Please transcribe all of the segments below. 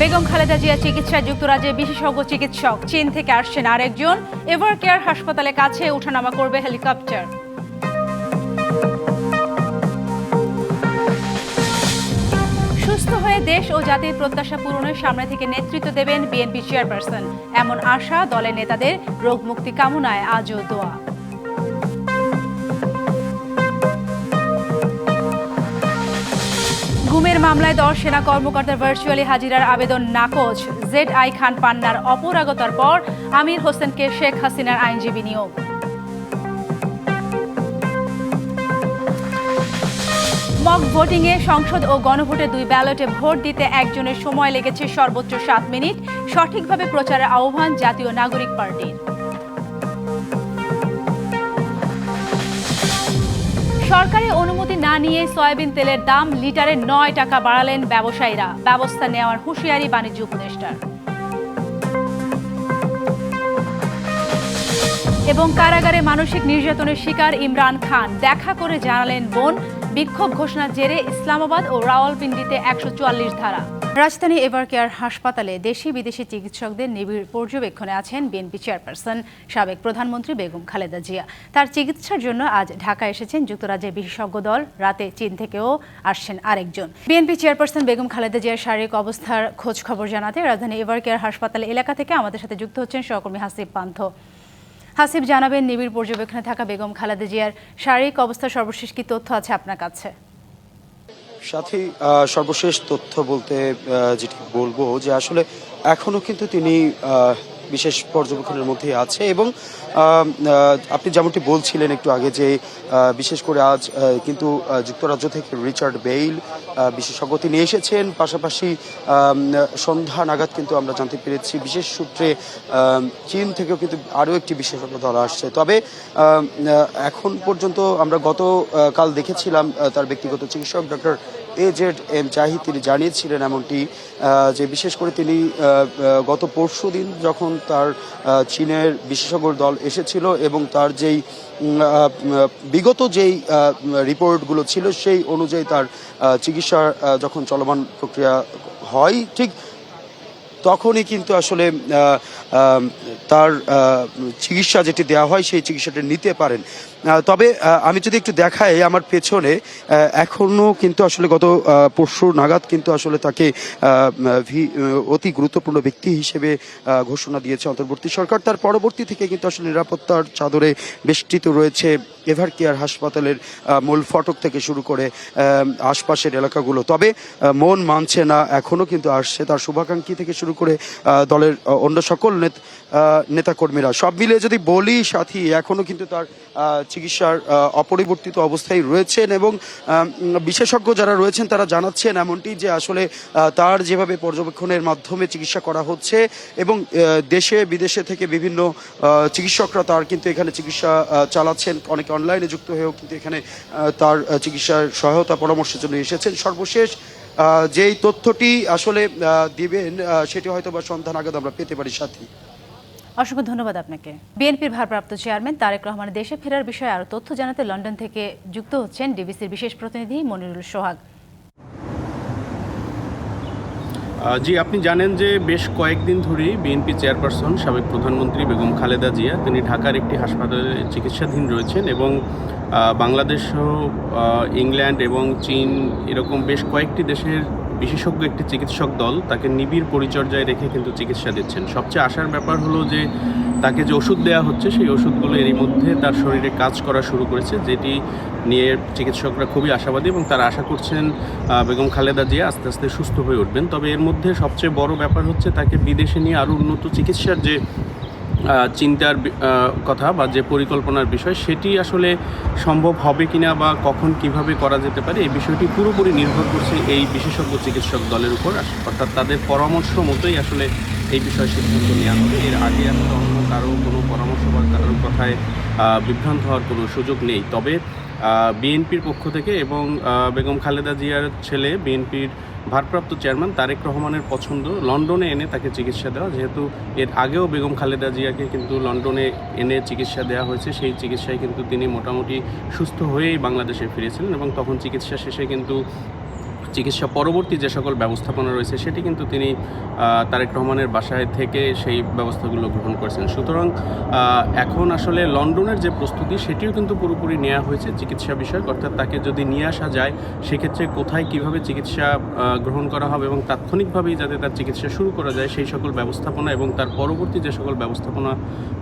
বেগম খালেদা জিয়া চিকিৎসায় যুক্তরাজ্যে বিশেষজ্ঞ চিকিৎসক। চীন থেকে আসছেন আরেকজন। এভার কেয়ার হাসপাতালে কাছে ওঠানামা করবে হেলিকপ্টার। সুস্থ হয়ে দেশ ও জাতির প্রত্যাশা পূরণের সামনে থেকে নেতৃত্ব দেবেন বিএনপি চেয়ারপারসন। এমন আশা দলের নেতাদের রোগ মুক্তি কামনায় আজও দোয়া। গুমের মামলায় দশ সেনা কর্মকর্তার ভার্চুয়ালি হাজিরার আবেদন নাকচ। জেড আই খান পান্নার অপরাগতার পর আমির হোসেনকে শেখ হাসিনার আইনজীবী নিয়োগ। মক ভোটিংয়ে সংসদ ও গণভোটে দুই ব্যালটে ভোট দিতে একজনের সময় লেগেছে সর্বোচ্চ সাত মিনিট। সঠিকভাবে প্রচারের আহ্বান জাতীয় নাগরিক পার্টির। সরকারি অনুমতি না নিয়ে সয়াবিন তেলের দাম লিটারে নয় টাকা বাড়ালেন ব্যবসায়ীরা। ব্যবস্থা নেওয়ার হুঁশিয়ারি বাণিজ্য উপদেষ্টার। এবং কারাগারে মানসিক নির্যাতনের শিকার ইমরান খান। দেখা করে জানালেন বোন বিক্ষোভ ঘোষণার জেরে ইসলামাবাদ ও রাওয়ালপিন্ডিতে একশো চুয়াল্লিশ ধারা। রাজধানী এভার কেয়ার হাসপাতালে দেশি বিদেশি চিকিৎসকদের নিবিড় পর্যবেক্ষণে আছেন বিএনপি চেয়ারপারসন সাবেক প্রধানমন্ত্রী বেগম খালেদা জিয়া। তার চিকিৎসার জন্য আজ ঢাকা এসেছেন যুক্তরাজ্যের বিশেষজ্ঞ দল, রাতে চীন থেকেও আসছেন আরেকজন। বিএনপি চেয়ারপারসন বেগম খালেদা জিয়ার শারীরিক অবস্থার খোঁজ খবর জানাতে রাজধানী এভার কেয়ার হাসপাতাল এলাকা থেকে আমাদের সাথে যুক্ত হচ্ছেন সহকর্মী হাসিব পান্থ। হাসিব জানাবেন, নিবিড় পর্যবেক্ষণে থাকা বেগম খালেদা জিয়ার শারীরিক অবস্থা, সর্বশেষ কি তথ্য আছে আপনার কাছে? সাথী সর্বশেষ তথ্য বলতে যেটি বলব যে আসলে এখনও কিন্তু তিনি বিশেষ পর্যবেক্ষণের মধ্যে আছে এবং আপনি যেমনটি বলছিলেন একটু আগে যে বিশেষ করে আজ কিন্তু যুক্তরাজ্য থেকে রিচার্ড বেইল বিশেষজ্ঞ তিনি এসেছেন। পাশাপাশি সন্ধ্যা নাগাদ কিন্তু আমরা জানতে পেরেছি, বিশেষ সূত্রে চীন থেকেও কিন্তু আরও একটি বিশেষজ্ঞ দল আসছে। তবে এখন পর্যন্ত আমরা গত কাল দেখেছিলাম তার ব্যক্তিগত চিকিৎসক doctor A Z M Zahid তিনি জানিয়েছিলেন এমনটি যে বিশেষ করে তিনি গত পরশু দিন যখন তার চীনের বিশেষজ্ঞ দল এসেছিল এবং তার যেই বিগত যেই রিপোর্টগুলো ছিল সেই অনুযায়ী তার চিকিৎসার যখন চলমান প্রক্রিয়া হয়, ঠিক তখনই কিন্তু আসলে তার চিকিৎসা যেটি দেওয়া হয় সেই চিকিৎসাটা নিতে পারেন। তবে আমি যদি একটু দেখাই আমার পেছনে এখনও কিন্তু আসলে গত পরশু নাগাদ কিন্তু আসলে তাকে অতি গুরুত্বপূর্ণ ব্যক্তি হিসেবে ঘোষণা দিয়েছে অন্তর্বর্তী সরকার। তার পরবর্তী থেকে কিন্তু আসলে নিরাপত্তার চাদরে বেষ্টিত রয়েছে এভার কেয়ার হাসপাতালের মূল ফটক থেকে শুরু করে আশপাশের এলাকাগুলো। তবে মন মানছে না এখনও কিন্তু আসছে। তার শুভাকাঙ্ক্ষী থেকে শুরু করে দলের অন্য সকল নেত- নেতাকর্মীরা। সব মিলিয়ে যদি বলি, সাথী এখনও কিন্তু তার চিকিৎসার অপরিবর্তিত অবস্থায় রয়েছেন এবং বিশেষজ্ঞ যারা রয়েছেন তারা জানাচ্ছেন এমনটি যে আসলে তার যেভাবে পর্যবেক্ষণের মাধ্যমে চিকিৎসা করা হচ্ছে এবং দেশে, বিদেশে থেকে বিভিন্ন চিকিৎসকরা তার কিন্তু এখানে চিকিৎসা চালাচ্ছেন। অনেকে অনলাইনে যুক্ত হয়েও কিন্তু এখানে তার চিকিৎসার সহায়তা পরামর্শের জন্য এসেছেন। সর্বশেষ যেই তথ্যটি আসলে দিবেন সেটি হয়তো বা সন্ধান নাগাদ আমরা পেতে পারি, সাথী। অসংখ্য ধন্যবাদ আপনাকে। বিএনপির ভারপ্রাপ্ত চেয়ারম্যান তারেক রহমানের দেশে ফেরার বিষয়ে আরও তথ্য জানাতে লন্ডন থেকে যুক্ত হচ্ছেন ডিবিসির বিশেষ প্রতিনিধি মনিরুল সোহাগ। জি, আপনি জানেন যে বেশ কয়েকদিন ধরেই বিএনপি চেয়ারপারসন সাবেক প্রধানমন্ত্রী বেগম খালেদা জিয়া, তিনি ঢাকার একটি হাসপাতালে চিকিৎসাধীন রয়েছেন এবং বাংলাদেশ ইংল্যান্ড এবং চীন এরকম বেশ কয়েকটি দেশের বিশেষজ্ঞ একটি চিকিৎসক দল তাকে নিবিড় পরিচর্যায় রেখে কিন্তু চিকিৎসা দিচ্ছেন। সবচেয়ে আশার ব্যাপার হলো যে, তাকে যে ওষুধ দেওয়া হচ্ছে, সেই ওষুধগুলো এরই মধ্যে তার শরীরে কাজ করা শুরু করেছে, যেটি নিয়ে চিকিৎসকরা খুবই আশাবাদী এবং তারা আশা করছেন বেগম খালেদা জিয়া আস্তে আস্তে সুস্থ হয়ে উঠবেন। তবে এর মধ্যে সবচেয়ে বড় ব্যাপার হচ্ছে, তাকে বিদেশে নিয়ে আরও উন্নত চিকিৎসার যে চিন্তার কথা বা যে পরিকল্পনার বিষয়, সেটি আসলে সম্ভব হবে কিনা বা কখন কীভাবে করা যেতে পারে, এই বিষয়টি পুরোপুরি নির্ভর করছে এই বিশেষজ্ঞ চিকিৎসক দলের উপর। অর্থাৎ তাদের পরামর্শ মতোই আসলে এই বিষয়ে সিদ্ধান্ত নেওয়া হবে। এর আগে আসলে অন্য কারও কোনো পরামর্শ বা কারোর কথায় বিভ্রান্ত হওয়ার কোনো সুযোগ নেই। তবে বিএনপির পক্ষ থেকে এবং বেগম খালেদা জিয়ার ছেলে, বিএনপির ভারপ্রাপ্ত চেয়ারম্যান তারেক রহমানের পছন্দ লন্ডনে এনে তাকে চিকিৎসা দেওয়া, যেহেতু এর আগেও বেগম খালেদা জিয়াকে কিন্তু লন্ডনে এনে চিকিৎসা দেওয়া হয়েছে, সেই চিকিৎসায় কিন্তু তিনি মোটামুটি সুস্থ হয়েই বাংলাদেশে ফিরেছিলেন এবং তখন চিকিৎসা শেষে কিন্তু চিকিৎসা পরবর্তী যে সকল ব্যবস্থাপনা রয়েছে, সেটি কিন্তু তিনি তারেক রহমানের বাসায় থেকে সেই ব্যবস্থাগুলো গ্রহণ করেছেন। সুতরাং এখন আসলে লন্ডনের যে প্রস্তুতি, সেটিও কিন্তু পুরোপুরি নেওয়া হয়েছে চিকিৎসা বিষয়ক। অর্থাৎ তাকে যদি নিয়ে আসা যায়, সেক্ষেত্রে কোথায় কীভাবে চিকিৎসা গ্রহণ করা হবে এবং তাৎক্ষণিকভাবেই যাতে তার চিকিৎসা শুরু করা যায়, সেই সকল ব্যবস্থাপনা এবং তার পরবর্তী যে সকল ব্যবস্থাপনা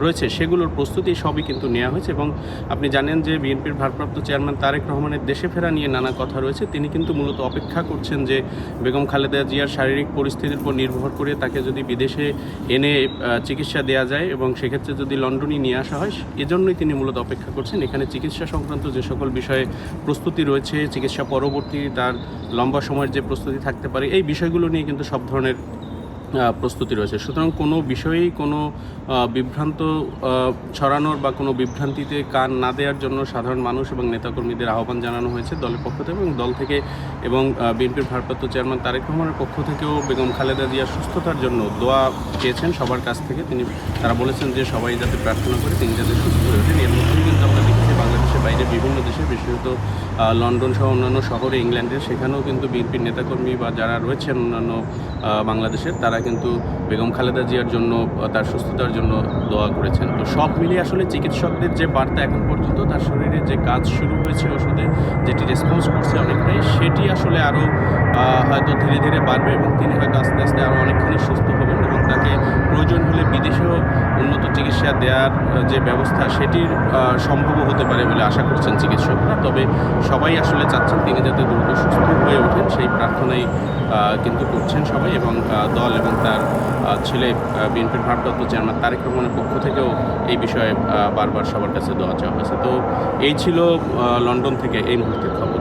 রয়েছে, সেগুলোর প্রস্তুতি সবই কিন্তু নেওয়া হয়েছে এবং আপনি জানেন যে বিএনপির ভারপ্রাপ্ত চেয়ারম্যান তারেক রহমানের দেশে ফেরা নিয়ে নানা কথা রয়েছে। তিনি কিন্তু মূলত অপেক্ষা করছেন যে বেগম খালেদা জিয়ার শারীরিক পরিস্থিতির উপর নির্ভর করে তাকে যদি বিদেশে এনে চিকিৎসা দেওয়া যায় এবং সেক্ষেত্রে যদি লন্ডনে নিয়ে আসা হয়, এজন্যই তিনি মূলত অপেক্ষা করছেন। এখানে চিকিৎসা সংক্রান্ত যে সকল বিষয়ে প্রস্তুতি রয়েছে, চিকিৎসা পরবর্তী তার লম্বা সময়ের যে প্রস্তুতি থাকতে পারে, এই বিষয়গুলো নিয়ে কিন্তু সব ধরনের প্রস্তুতি রয়েছে। সুতরাং কোনো বিষয়েই কোনো বিভ্রান্ত ছড়ানোর বা কোনো বিভ্রান্তিতে কান না দেওয়ার জন্য সাধারণ মানুষ এবং নেতাকর্মীদের আহ্বান জানানো হয়েছে দলের পক্ষ থেকে এবং দল থেকে এবং বিএনপির ভারপ্রাপ্ত চেয়ারম্যান তারেক রহমানের পক্ষ থেকেও বেগম খালেদা জিয়ার সুস্থতার জন্য দোয়া চেয়েছেন সবার কাছ থেকে। তিনি, তারা বলেছেন যে সবাই যাতে প্রার্থনা করে, তিনি যাতে সুস্থ হয়ে ওঠেন। এর মধ্যেই কিন্তু আমরা দেখেছি বাংলাদেশের বাইরে বিভিন্ন দেশে বিশেষত লন্ডন সহ অন্যান্য শহরে ইংল্যান্ডের সেখানেও কিন্তু বিএনপির নেতাকর্মী বা যারা রয়েছেন অন্যান্য বাংলাদেশের তারা কিন্তু বেগম খালেদা জিয়ার জন্য তার সুস্থতার জন্য দোয়া করেছেন। তো সব মিলিয়ে আসলে চিকিৎসকদের যে বার্তা এখন পর্যন্ত, তার শরীরে যে কাজ শুরু হয়েছে ওষুধে, যেটি রেসপন্স করছে অনেকটাই, সেটি আসলে আরও হয়তো ধীরে ধীরে বাড়বে এবং তিনি হয়তো আস্তে আস্তে আরও অনেকখানি সুস্থ এবং তাকে প্রয়োজন হলে বিদেশেও উন্নত চিকিৎসা দেওয়ার যে ব্যবস্থা সেটির সম্ভব হতে পারে বলে আশা করছেন চিকিৎসকরা। তবে সবাই আসলে চাচ্ছেন তিনি যাতে দ্রুত সুস্থ হয়ে ওঠেন সেই প্রার্থনাই কিন্তু করছেন সবাই এবং দল এবং তার ছেলে বিএনপির ভারপ্রাপ্ত চেয়ারম্যান তারেক রহমানের পক্ষ থেকেও এই বিষয়ে বারবার সবার কাছে দেওয়া চাওয়া হয়েছে। তো এই ছিল লন্ডন থেকে এই মুহূর্তের খবর।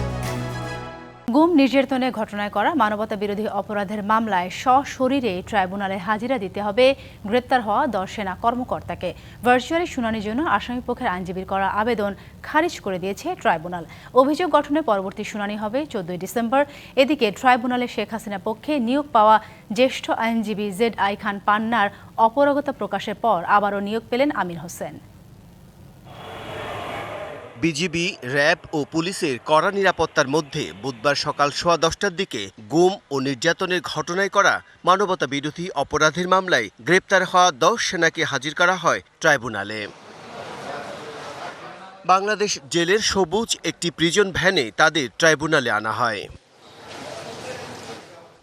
গুম নির্যাতনে ঘটনায় করা মানবতা বিরোধী অপরাধের মামলায় সশরীরে ট্রাইব্যুনালে হাজিরা দিতে হবে। গ্রেপ্তার হওয়া দশ সেনা কর্মকর্তাকে। ভার্চুয়ালি শুনানির জন্য আসামি পক্ষের আইনজীবীর করা আবেদন খারিজ করে দিয়েছে ট্রাইব্যুনাল। অভিযোগ গঠনে পরবর্তী শুনানি হবে চোদ্দই ডিসেম্বর। এদিকে ট্রাইব্যুনালে শেখ হাসিনা পক্ষে নিয়োগ পাওয়া জ্যেষ্ঠ আইনজীবী জেড আই খান পান্নার অপরগতা প্রকাশের পর আবারও নিয়োগ পেলেন আমির হোসেন। বিজিবি, র্যাব ও পুলিশের কড়া নিরাপত্তার মধ্যে বুধবার সকাল সোয়া দশটার দিকে গুম ও নির্যাতনের ঘটনায় করা মানবতা বিরোধী অপরাধের মামলায় গ্রেপ্তার হওয়া দশ সেনাকে হাজির করা হয় ট্রাইব্যুনালে। বাংলাদেশ জেলের সবুজ একটি প্রিজন ভ্যানে তাদের ট্রাইব্যুনালে আনা হয়।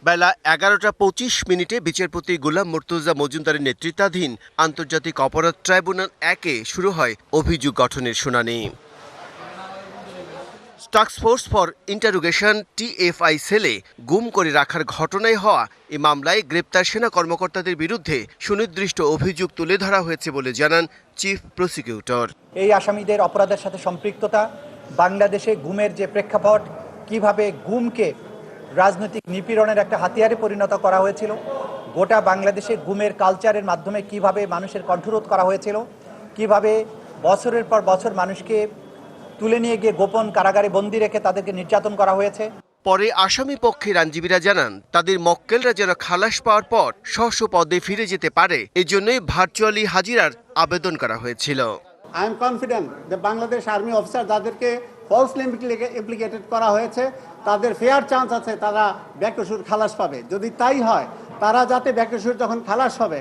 বেলা এগারোটা পঁচিশ মিনিটে বিচারপতি গোলাম মুর্তুজা মজুমদারের নেতৃত্বাধীন আন্তর্জাতিক অপরাধ ট্রাইব্যুনাল একে শুরু হয় অভিযোগ গঠনের শুনানি। টাস্কফোর্স ফর ইন্টারোগেশন টিএফআই সেলে গুম করে রাখার ঘটনায় হওয়া এ মামলায় গ্রেপ্তার সেনা কর্মকর্তাদের বিরুদ্ধে সুনির্দিষ্ট অভিযোগ তুলে ধরা হয়েছে বলে জানান চিফ প্রসিকিউটর এই আসামিদের অপরাধের সাথে সম্পৃক্ততা, বাংলাদেশে গুমের যে প্রেক্ষাপট, কীভাবে গুমকে রাজনৈতিক নিপীড়নের একটা হাতিয়ারে পরিণত করা হয়েছিল, গোটা বাংলাদেশে গুমের কালচারের মাধ্যমে কীভাবে মানুষের কণ্ঠরোধ করা হয়েছিল, কীভাবে বছরের পর বছর মানুষকে তুলে নিয়ে গিয়ে গোপন কারাগারে বন্দি রেখে তাদেরকে নির্যাতন করা হয়েছে। পরে আসামি পক্ষের আইনজীবীরা জানান তাদের মক্কেলরা যেন খালাস পাওয়ার পর স্ব পদে ফিরে যেতে পারে এজন্যই ভার্চুয়ালি হাজিরার আবেদন করা হয়েছিল। আই এম কনফিডেন্ট যে বাংলাদেশ আর্মি অফিসার যাদেরকে ফলসলি ইমপ্লিকেটেড করা হয়েছে। তাদের ফেয়ার চান্স আছে তারা ব্যাকসুর খালাস পাবে। যদি তাই হয় তারা যাতে ব্যাকসুর যখন খালাস হবে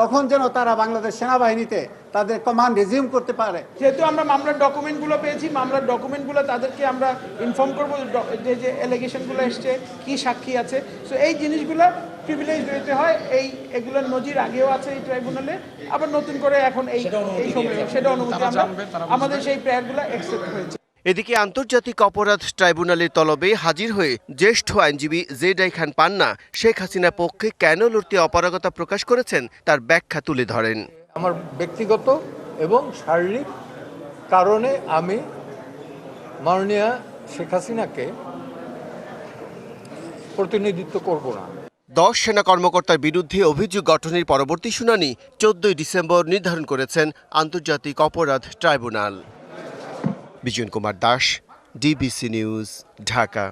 তখন যেন তারা বাংলাদেশ সেনাবাহিনীতে তাদের কমান্ড রিজিউম করতে পারে। যেহেতু আমরা মামলার ডকুমেন্টগুলো পেয়েছি মামলার ডকুমেন্টগুলো তাদেরকে আমরা ইনফর্ম করব যে যে এলিগেশনগুলো এসছে কি সাক্ষী আছে। সো এই জিনিসগুলো প্রিভিলেজ দিতে হয়। এই এগুলোর নজির আগেও আছে এই ট্রাইব্যুনালে আবার নতুন করে এখন এই এই সময়ে সেটা অনুমতি আমরা আমাদের সেই প্রেয়ারগুলো অ্যাকসেপ্ট হয়েছে। এদিকে আন্তর্জাতিক অপরাধ ট্রাইব্যুনালের তলবে হাজির হয়ে জ্যেষ্ঠ আইনজীবী জেড আই খান পান্না শেখ হাসিনার পক্ষে কেন লড়তে অপারগতা প্রকাশ করেছেন তার ব্যাখ্যা তুলে ধরেন। আমার ব্যক্তিগত এবং শারীরিক কারণে আমি মাননীয় শেখ হাসিনাকে প্রতিনিধিত্ব করব না। দশ সেনা কর্মকর্তার বিরুদ্ধে অভিযোগ গঠনের পরবর্তী শুনানি চোদ্দই ডিসেম্বর নির্ধারণ করেছেন আন্তর্জাতিক অপরাধ tribunal. Bijoyan Kumar Das DBC news Dhaka.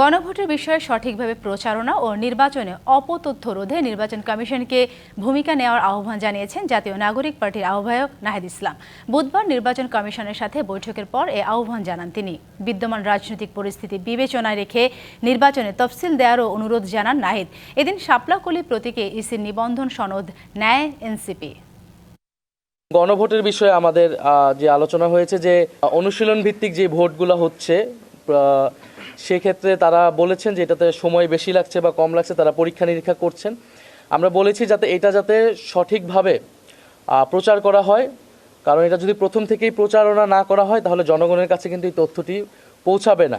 গণভোটের বিষয়ে সঠিকভাবে প্রচারণা ও নির্বাচনে অপতথ্য রোধে নির্বাচন কমিশনকে ভূমিকা নেওয়ার আহ্বান জানিয়েছেন জাতীয় নাগরিক পার্টির আহ্বায়ক নাহিদ ইসলাম। বুধবার নির্বাচন কমিশনের সাথে বৈঠকের পর এ আহ্বান জানান তিনি। বিদ্যমান রাজনৈতিক পরিস্থিতি বিবেচনায় রেখে নির্বাচনে তফসিল দেওয়ারও অনুরোধ জানান নাহিদ। এদিন শাপলাকলি প্রতীকে ইসির নিবন্ধন সনদ নেয় এনসিপি। গণভোটের বিষয়ে আমাদের যে আলোচনা হয়েছে যে অনুশীলন ভিত্তিক যে ভোটগুলো হচ্ছে সেক্ষেত্রে তারা বলেছেন যে এটাতে সময় বেশি লাগছে বা কম লাগছে, তারা পরীক্ষা নিরীক্ষা করছেন। আমরা বলেছি যাতে এটা যাতে সঠিকভাবে প্রচার করা হয়। কারণ এটা যদি প্রথম থেকেই প্রচারণা না করা হয়, তাহলে জনগণের কাছে কিন্তু এই তথ্যটি পৌঁছাবে না।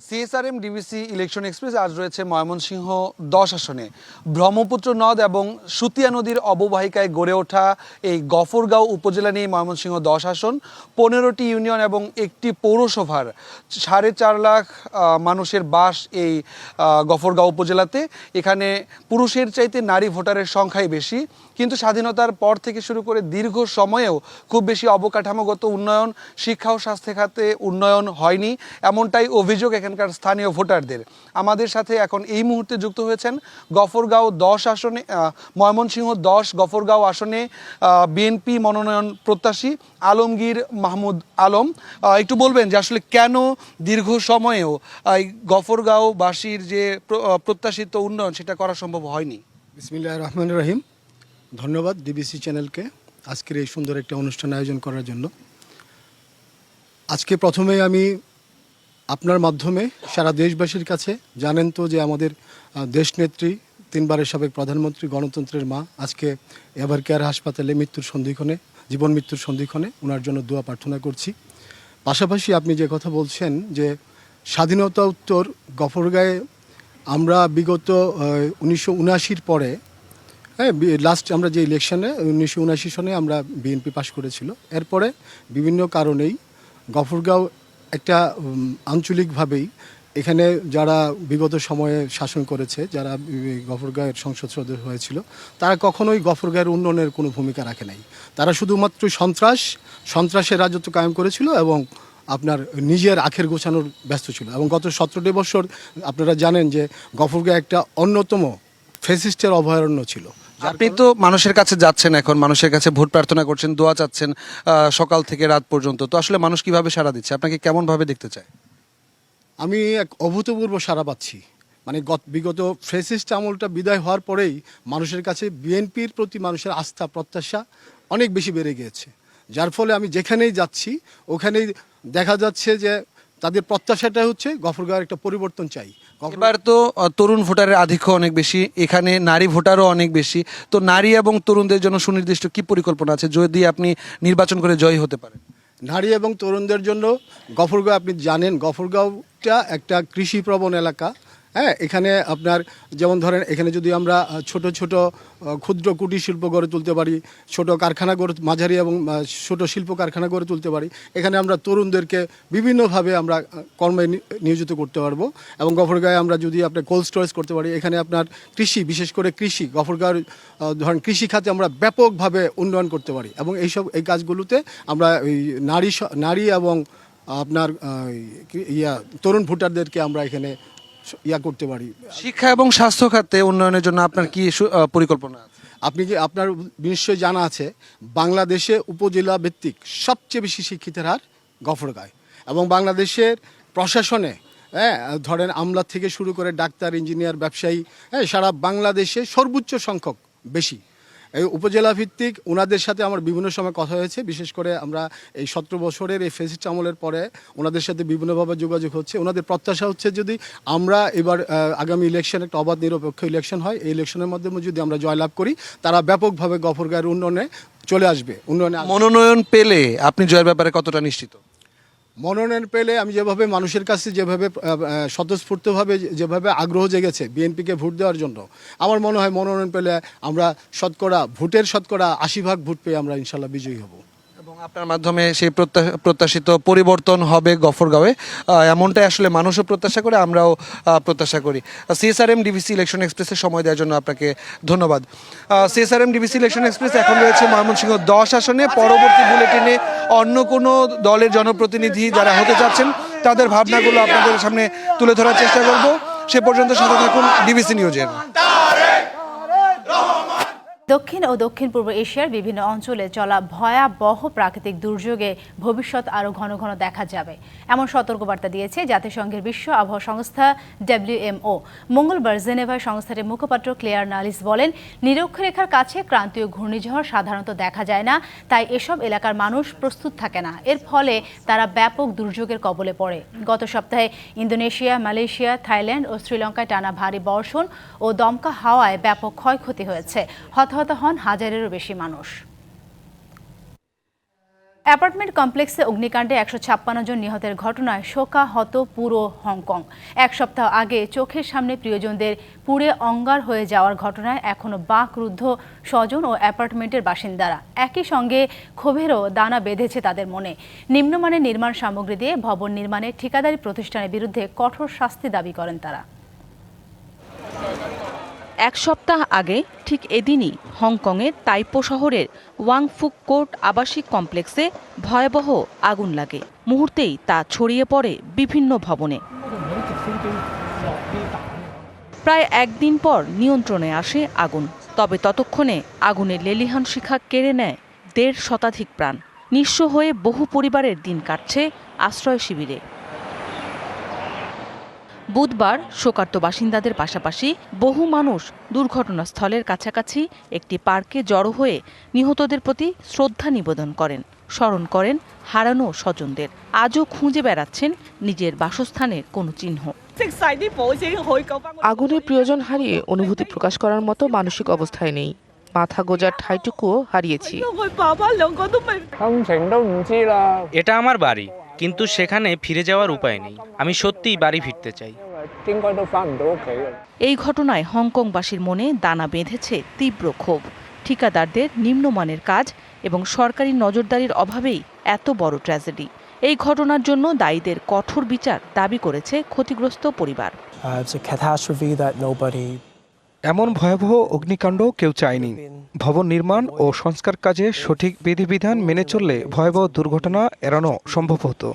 সিএসআরএম, ডিবিসি, ইলেকশন এক্সপ্রেস আজ রয়েছে ময়মনসিংহ দশ আসনে। ব্রহ্মপুত্র নদ এবং সুতিয়া নদীর অববাহিকায় গড়ে ওঠা এই গফরগাঁও উপজেলা নিয়ে ময়মনসিংহ দশ আসন, পনেরোটি ইউনিয়ন এবং একটি পৌরসভার সাড়ে চার লাখ মানুষের বাস এই গফরগাঁও উপজেলাতে। এখানে পুরুষের চাইতে নারী ভোটারের সংখ্যাই বেশি। কিন্তু স্বাধীনতার পর থেকে শুরু করে দীর্ঘ সময়েও খুব বেশি অবকাঠামোগত উন্নয়ন, শিক্ষা ও স্বাস্থ্য খাতে উন্নয়ন হয়নি, এমনটাই অভিযোগ এখানকার স্থানীয় ভোটারদের। আমাদের সাথে এখন এই মুহূর্তে যুক্ত হয়েছেন গফরগাঁও দশ আসনে ময়মনসিংহ দশ, গফরগাঁও আসনে বিএনপি মনোনয়ন প্রত্যাশী আলমগীর মাহমুদ আলম। একটু বলবেন যে আসলে কেন দীর্ঘ সময়েও এই গফরগাঁওবাসীর যে প্রত্যাশিত উন্নয়ন সেটা করা সম্ভব হয়নি? বিসমিল্লাহ রহমান রহিম। ধন্যবাদ ডিবিসি চ্যানেলকে আজকের এই সুন্দর একটা অনুষ্ঠান আয়োজন করার জন্য। আজকে প্রথমে আমি আপনার মাধ্যমে সারা দেশবাসীর কাছে জানেন তো যে আমাদের দেশনেত্রী, তিনবারের সাবেক প্রধানমন্ত্রী, গণতন্ত্রের মা, আজকে এভার কেয়ার হাসপাতালে মৃত্যুর সন্ধিক্ষণে, জীবন মৃত্যুর সন্ধিক্ষণে ওনার জন্য দোয়া প্রার্থনা করছি। পাশাপাশি আপনি যে কথা বলছেন যে স্বাধীনতা উত্তর গফরগাঁয়ে আমরা বিগত উনিশশো পরে হ্যাঁ লাস্ট আমরা যে ইলেকশনে উনিশশো উনআশি সনে আমরা বিএনপি পাশ করেছিল। এরপরে বিভিন্ন কারণেই গফরগাঁও একটা আঞ্চলিকভাবেই এখানে যারা বিগত সময়ে শাসন করেছে, যারা গফরগাঁয়ের সংসদ সদস্য হয়েছিল, তারা কখনোই গফরগাঁয়ের উন্নয়নের কোনো ভূমিকা রাখে নাই। তারা শুধুমাত্র সন্ত্রাস, সন্ত্রাসের রাজত্ব কায়েম করেছিল এবং আপনার নিজের আখের গোছানোর ব্যস্ত ছিল। এবং গত সতেরোটি বছর আপনারা জানেন যে গফরগাঁ একটা অন্যতম ফেসিস্টের অভয়ারণ্য ছিল। আপনি তো মানুষের কাছে যাচ্ছেন এখন মানুষের কাছে ভোট প্রার্থনা করছেন দোয়া চাচ্ছেন সকাল থেকে রাত পর্যন্ত। তো আসলে মানুষ কীভাবে সাড়া দিচ্ছে? আপনাকে কেমন ভাবে দেখতে চায়? আমি এক অভূতপূর্ব সারা পাচ্ছি। মানে গত বিগত ফেসিস্ট আমলটা বিদায় হওয়ার পরেই মানুষের কাছে বিএনপির প্রতি মানুষের আস্থা প্রত্যাশা অনেক বেশি বেড়ে গিয়েছে। যার ফলে আমি যেখানেই যাচ্ছি ওখানেই দেখা যাচ্ছে যে তাদের প্রত্যাশাটা হচ্ছে গফরগাঁয়ের একটা পরিবর্তন চাই। এবার তো তরুণ ভোটারের আধিক্য অনেক বেশি এখানে নারী ভোটারও অনেক বেশি। তো নারী এবং তরুণদের জন্য সুনির্দিষ্ট কি পরিকল্পনা আছে যদি আপনি নির্বাচন করে জয়ী হতে পারেন? নারী এবং তরুণদের জন্য গফরগাঁও আপনি জানেন গফরগাঁওটা একটা কৃষিপ্রবণ এলাকা। হ্যাঁ এখানে আপনার যেমন ধরেন এখানে যদি আমরা ছোট ছোট ক্ষুদ্র কুটির শিল্প গড়ে তুলতে পারি ছোট কারখানা গড়ে মাঝারি এবং ছোট শিল্প কারখানা গড়ে তুলতে পারি এখানে আমরা তরুণদেরকে বিভিন্নভাবে আমরা কর্মে নিয়োজিত করতে পারব এবং গফরগাঁয়ে আমরা যদি আপনার কোল্ড স্টোরেজ করতে পারি এখানে আপনার কৃষি বিশেষ করে কৃষি গফরগাঁওয়ের আহ, ধরেন কৃষি খাতে আমরা ব্যাপকভাবে উন্নয়ন করতে পারি এবং এইসব এই কাজগুলোতে আমরা নারী নারী এবং আপনার ইয়া তরুণ ভোটারদেরকে আমরা এখানে ইয়া করতে পারি। শিক্ষা এবং স্বাস্থ্য খাতে উন্নয়নের জন্য আপনার কি পরিকল্পনা আছে? আপনি কি আপনার নিশ্চয়ই জানা আছে বাংলাদেশে উপজেলা ভিত্তিক সবচেয়ে বেশি শিক্ষিতের হার গফরগাঁয় এবং বাংলাদেশের প্রশাসনে হ্যাঁ ধরেন আমলা থেকে শুরু করে ডাক্তার ইঞ্জিনিয়ার ব্যবসায়ী হ্যাঁ সারা বাংলাদেশে সর্বোচ্চ সংখ্যক বেশি। উপজেলা ভিত্তিক ওনাদের সাথে আমার বিভিন্ন সময় কথা হয়েছে, বিশেষ করে আমরা এই সতেরো বছরের এই ফেসিস্ট আমলের পরে ওনাদের সাথে বিভিন্নভাবে যোগাযোগ হচ্ছে। ওনাদের প্রত্যাশা হচ্ছে যদি আমরা এবার আগামী ইলেকশন একটা অবাধ নিরপেক্ষ ইলেকশন হয়, এই ইলেকশনের মাধ্যমে যদি আমরা জয়লাভ করি, তারা ব্যাপকভাবে গফরগাঁয়ের উন্নয়নে চলে আসবে, উন্নয়নে মনোনয়ন পেলে আপনি জয়ের ব্যাপারে কতটা নিশ্চিত? মনোনয়ন পেলে আমি যেভাবে মানুষের কাছে যেভাবে স্বতঃস্ফূর্তভাবে যেভাবে আগ্রহ জেগেছে বিএনপিকে ভোট দেওয়ার জন্য, আমার মনে হয় মনোনয়ন পেলে আমরা শতকরা, ভোটের শতকরা আশি ভাগ ভোট পেয়ে আমরা ইনশাল্লাহ বিজয়ী হব। আপনার মাধ্যমে সেই প্রত্যা- প্রত্যাশিত পরিবর্তন হবে গফরগাঁওয়ে। এমনটাই আসলে মানুষও প্রত্যাশা করে, আমরাও প্রত্যাশা করি। সিএসআরএম ডিভিসি ইলেকশন এক্সপ্রেসের সময় দেওয়ার জন্য আপনাকে ধন্যবাদ। সিএসআরএম ডিভিসি ইলেকশন এক্সপ্রেস এখন রয়েছে ময়মনসিংহ দশ আসনে। পরবর্তী বুলেটিনে অন্য কোনো দলের জনপ্রতিনিধি যারা হতে চাচ্ছেন, তাদের ভাবনাগুলো আপনাদের সামনে তুলে ধরার চেষ্টা করব। সে পর্যন্ত সাথে থাকুন ডিবিসি নিউজের দক্ষিণ ও দক্ষিণ পূর্ব এশিয়ার বিভিন্ন অঞ্চলে চলা ভয়াবহ প্রাকৃতিক দুর্যোগে ভবিষ্যৎ আরও ঘন ঘন দেখা যাবে। এমন সতর্কবার্তা দিয়েছে জাতিসংঘের বিশ্ব আবহাওয়া সংস্থা ডব্লিউএমও মঙ্গলবার জেনেভায় সংস্থাটির মুখপাত্র ক্লেয়ার নালিস বলেন, নিরক্ষরেখার কাছে ক্রান্তীয় ঘূর্ণিঝড় সাধারণত দেখা যায় না, তাই এসব এলাকার মানুষ প্রস্তুত থাকে না। এর ফলে তারা ব্যাপক দুর্যোগের কবলে পড়ে। গত সপ্তাহে ইন্দোনেশিয়া, মালয়েশিয়া, থাইল্যান্ড ও শ্রীলঙ্কায় টানা ভারী বর্ষণ ও দমকা হাওয়ায় ব্যাপক ক্ষয়ক্ষতি হয়েছে। হতাহত হন হাজারেরও বেশি মানুষ। অ্যাপার্টমেন্ট কমপ্লেক্সে অগ্নিকাণ্ডে একশো ছাপ্পান্ন জন নিহতের ঘটনায় শোকাহত পুরো হংকং। এক সপ্তাহ আগে চোখের সামনে প্রিয়জনদের পুড়ে অঙ্গার হয়ে যাওয়ার ঘটনায় এখনও বাকরুদ্ধ স্বজন ও অ্যাপার্টমেন্টের বাসিন্দারা। একই সঙ্গে ক্ষোভেরও দানা বেঁধেছে তাদের মনে। নিম্নমানের নির্মাণ সামগ্রী দিয়ে ভবন নির্মাণে ঠিকাদারি প্রতিষ্ঠানের বিরুদ্ধে কঠোর শাস্তি দাবি করেন তারা। এক সপ্তাহ আগে, ঠিক এদিনই, হংকংয়ের তাইপো শহরের ওয়াংফুক কোর্ট আবাসিক কমপ্লেক্সে ভয়াবহ আগুন লাগে। মুহূর্তেই তা ছড়িয়ে পড়ে বিভিন্ন ভবনে। প্রায় একদিন পর নিয়ন্ত্রণে আসে আগুন। তবে ততক্ষণে আগুনের লেলিহান শিখা কেড়ে নেয় দেড় শতাধিক প্রাণ। নিঃস্ব হয়ে বহু পরিবারের দিন কাটছে আশ্রয় শিবিরে। বুধবার শোকার্ত বাসিন্দাদের পাশাপাশি বহু মানুষ দুর্ঘটনাস্থলের কাছাকাছি একটি পার্কে জড়ো হয়ে নিহতদের প্রতি শ্রদ্ধা নিবেদন করেন। স্মরণ করেন হারানো স্বজনদের। আজও খুঁজে বেড়াচ্ছেন নিজের বাসস্থানের কোনো চিহ্ন। আগুনের প্রিয়জন হারিয়ে অনুভূতি প্রকাশ করার মতো মানসিক অবস্থায় নেই। মাথা গোজার ঠাইটুকুও হারিয়েছি। এটা আমার বাড়ি। কিন্তু সেখানে ফিরে যাওয়ার উপায় নেই। আমি সত্যিই বাড়ি ফিরতে চাই। এই ঘটনায় হংকংবাসীর মনে দানা বেঁধেছে তীব্র ক্ষোভ। ঠিকাদারদের নিম্নমানের কাজ এবং সরকারি নজরদারির অভাবেই এত বড় ট্র্যাজেডি। এই ঘটনার জন্য দায়ীদের কঠোর বিচার দাবি করেছে ক্ষতিগ্রস্ত পরিবার। এমন ভয়াবহ অগ্নিকাণ্ড কেউ চায়নি। ভবন নির্মাণ ও সংস্কার কাজে সঠিক বিধিবিধান মেনে চললে ভয়াবহ দুর্ঘটনা এড়ানো সম্ভব হতো।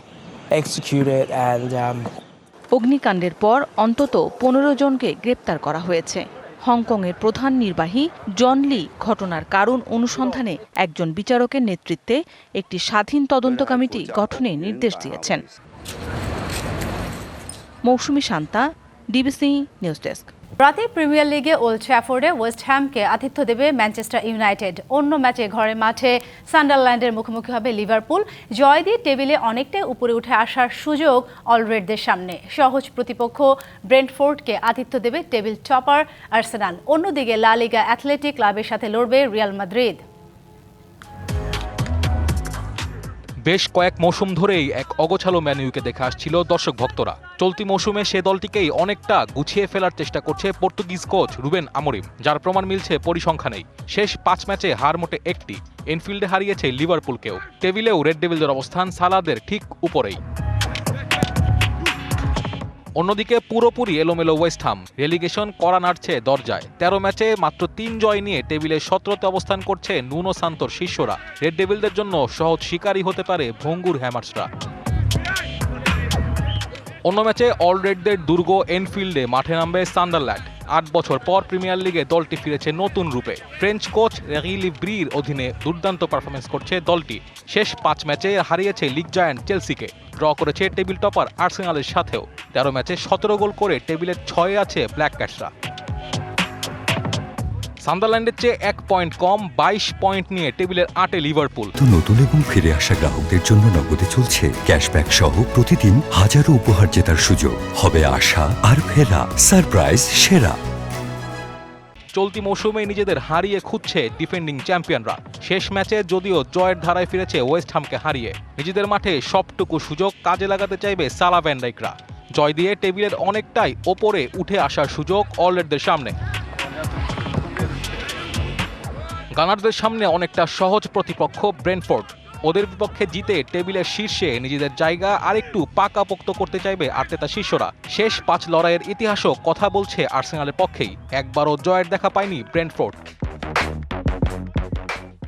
অগ্নিকাণ্ডের পর অন্তত পনেরো জনকে গ্রেপ্তার করা হয়েছে। হংকংয়ের প্রধান নির্বাহী জন লি ঘটনার কারণ অনুসন্ধানে একজন বিচারকের নেতৃত্বে একটি স্বাধীন তদন্ত কমিটি গঠনের নির্দেশ দিয়েছেন। Mousumi Shanta DBC news desk রাতে প্রিমিয়ার লিগে ওল্ড ট্র্যাফোর্ডে ওয়েস্ট হ্যামকে আতিথ্য দেবে ম্যানচেস্টার ইউনাইটেড। অন্য ম্যাচে ঘরে মাঠে সান্ডারল্যান্ডের মুখোমুখি হবে লিভারপুল। জয় দিয়ে টেবিলে অনেকটাই উপরে উঠে আসার সুযোগ অলরেডদের সামনে। সহজ প্রতিপক্ষ ব্রেন্টফোর্ডকে আতিথ্য দেবে টেবিল টপার আর্সেনাল। অন্যদিকে লা লিগা অ্যাথলেটিক ক্লাবের সাথে লড়বে রিয়াল মাদ্রিদ। বেশ কয়েক মৌসুম ধরেই এক অগোছালো ম্যানুইকে দেখে আসছিল দর্শক ভক্তরা। চলতি মৌসুমে সে দলটিকেই অনেকটা গুছিয়ে ফেলার চেষ্টা করছে পর্তুগিজ কোচ রুবেন আমরিম, যার প্রমাণ মিলছে পরিসংখ্যানেই। শেষ পাঁচ ম্যাচে হার মোটে একটি, এনফিল্ডে হারিয়েছে লিভারপুলকেও। টেবিলেও রেড ডেভিলদের অবস্থান, সালাদের ঠিক উপরেই। অন্যদিকে পুরোপুরি এলোমেলো ওয়েস্ট হাম। রেলিগেশন করা নাড়ছে দরজায়। তেরো ম্যাচে মাত্র তিন জয় নিয়ে টেবিলে সতেরোতে অবস্থান করছে নুনো সান্তোর শিষ্যরা। রেড ডেভিলদের জন্য সহজ শিকারই হতে পারে ভঙ্গুর হ্যামার্সরা। অন্য ম্যাচে অলরেডদের দুর্গ এনফিল্ডে মাঠে নামবে সান্ডারল্যান্ড আট বছর পর প্রিমিয়ার লিগে দলটি ফিরেছে নতুন রূপে। ফ্রেঞ্চ কোচ রেগিলি ব্রির অধীনে দুর্দান্ত পারফরমেন্স করছে দলটি। শেষ পাঁচ ম্যাচে হারিয়েছে লিগ জায়ান্ট চেলসিকে। ড্র করেছে টেবিল টপার আর্সেনালের সাথেও। তেরো ম্যাচে সতেরো গোল করে টেবিলের ছয়ে আছে ব্ল্যাক ক্যাশরা সান্দারল্যান্ডের চেয়ে এক পয়েন্ট কম বাইশ পয়েন্ট নিয়ে টেবিলের আটে লিভারপুল। নতুন এবং ফিরে আসা গ্রাহকদের জন্য নগদে চলছে ক্যাশব্যাক সহ প্রতিদিন হাজারো উপহার জেতার সুযোগ। হবে আশা আর ফেরা সারপ্রাইজ সেরা। চলতি মৌসুমে নিজেদের হারিয়ে খুঁজছে ডিফেন্ডিং চ্যাম্পিয়নরা। শেষ ম্যাচে যদিও জয়ের ধারায় ফিরেছে ওয়েস্ট হামকে হারিয়ে নিজেদের মাঠে সবটুকু সুযোগ কাজে লাগাতে চাইবে সালা ভ্যান্ডাইকরা জয় দিয়ে টেবিলের অনেকটাই ওপরে উঠে আসার সুযোগ অলরেডদের সামনে। গানারদের সামনে অনেকটা সহজ প্রতিপক্ষ ব্রেনফোর্ড ওদের বিপক্ষে জিতে টেবিলের শীর্ষে নিজেদের জায়গা আরেকটু পাকাপোক্ত করতে চাইবে আর্তেতা শিষ্যরা। শেষ পাঁচ লড়াইয়ের ইতিহাসও কথা বলছে আর্সেনালের পক্ষেই। একবারও জয়ের দেখা পায়নি ব্রেন্টফোর্ড।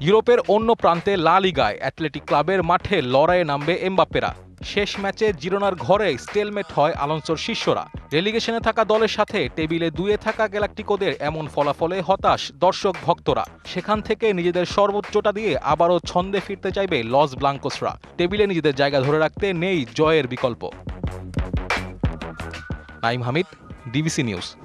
ইউরোপের অন্য প্রান্তে লা লিগায় অ্যাথলেটিক ক্লাবের মাঠে লড়াইয়ে নামবে এমবাপ্পেরা। শেষ ম্যাচে জিরোনার ঘরে স্টেলমেট হয় আলোনসোর শিষ্যরা। রেলিগেশনে থাকা দলের সাথে টেবিলে দুয়ে থাকা গ্যালাক্টিকোদের এমন ফলাফলে হতাশ দর্শক ভক্তরা। সেখান থেকে নিজেদের সর্বোচ্চটা দিয়ে আবারও ছন্দে ফিরতে চাইবে লস ব্লাঙ্কোসরা। টেবিলে নিজেদের জায়গা ধরে রাখতে নেই জয়ের বিকল্প। Naim Hamid, DBC news.